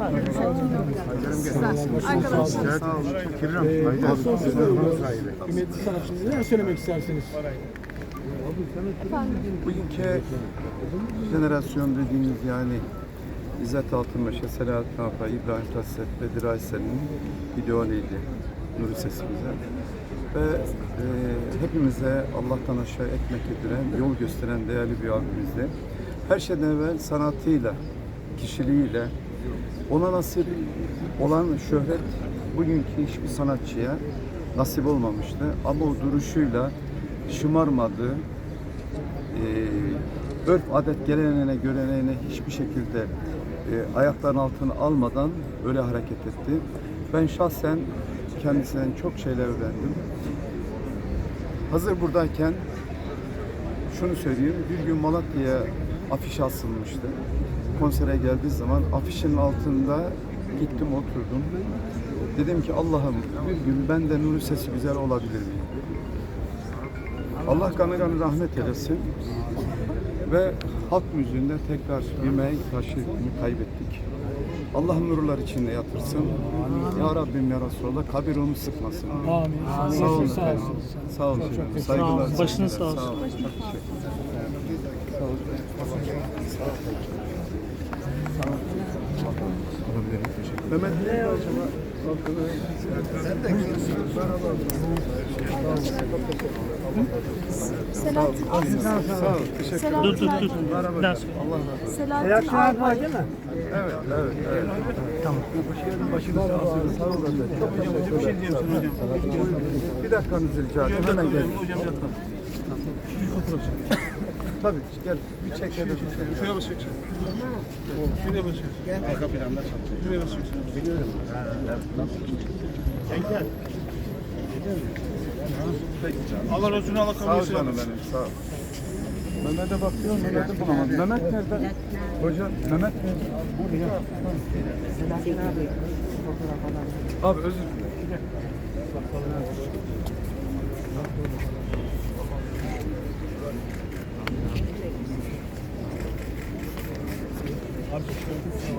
Arkadaşlar. Kıymetli sanatçımız neler söylemek istersiniz? Bugünkü jenerasyon dediğimiz yani İzzet Altınbaş'a, Selahattin Alpay, İbrahim Tatlıses ve Diray Selin'in idealiydi. Nuri Sesimize. Ve e, hepimize Allah'tan aşağı ekmek yediren, yol gösteren değerli bir abimizdi. Her şeyden evvel sanatıyla, kişiliğiyle ona nasip olan şöhret bugünkü hiçbir sanatçıya nasip olmamıştı. Ama o duruşuyla şımarmadı, e, örf adet geleneğine göreneğine hiçbir şekilde e, ayaklarının altına almadan öyle hareket etti. Ben şahsen kendisinden çok şeyler öğrendim. Hazır buradayken şunu söyleyeyim. Bir gün Malatya'ya afiş asılmıştı. Konsere geldiği zaman afişin altında gittim oturdum. Dedim ki Allah'ım bir gün ben de Nuri Sesi güzel olabilir miyim? Allah kanı kanı rahmet eylesin. Ve halk müziğinde tekrar bir taşını kaybettik. Allah nurlar içinde yatırsın. Ya Rabbim ya Resulallah kabir onu sıkmasın. Amin. Sağ olun. Sağ olun. Sağ olun. Saygılar. Başınız sağ olsun. olun. Çok teşekkür ederim. Mehmet ne acaba? Selahattin Sağ ol. Teşekkür ederim. Dur dur dur. Merhaba. Allah razı. Selahattin Alpay. Evet, evet, evet. Tamam. Başınız sağ olsun. Sağ olun. Çok teşekkür ederim. Bir dakikanızı rica edeyim. Hemen gel. Tabii gel. Bir çek. Şuraya basacaksın. Şuraya basacaksın. Arka planda çalışıyor. Şuraya basacaksın. Biliyorum. Allah razı Allah Sağ kabul ol etsin. canım benim. Sağ ol. Mehmet'e bakıyorum. Mehmet'i bulamadım. Mehmet nerede? Hocam Mehmet nerede? Burada. Abi özür dilerim.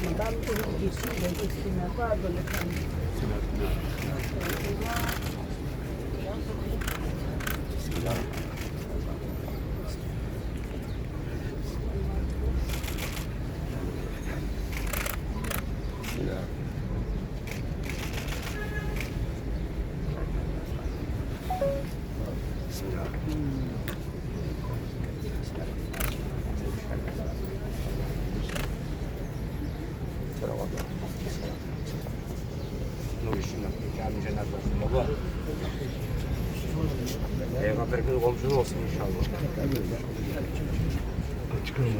Ang dami ko ng gising, gising na pa, galit Nur işinden. Mekanı cennet olsun baba. Peygamber kızı komşun olsun inşallah. Çıkıyorum.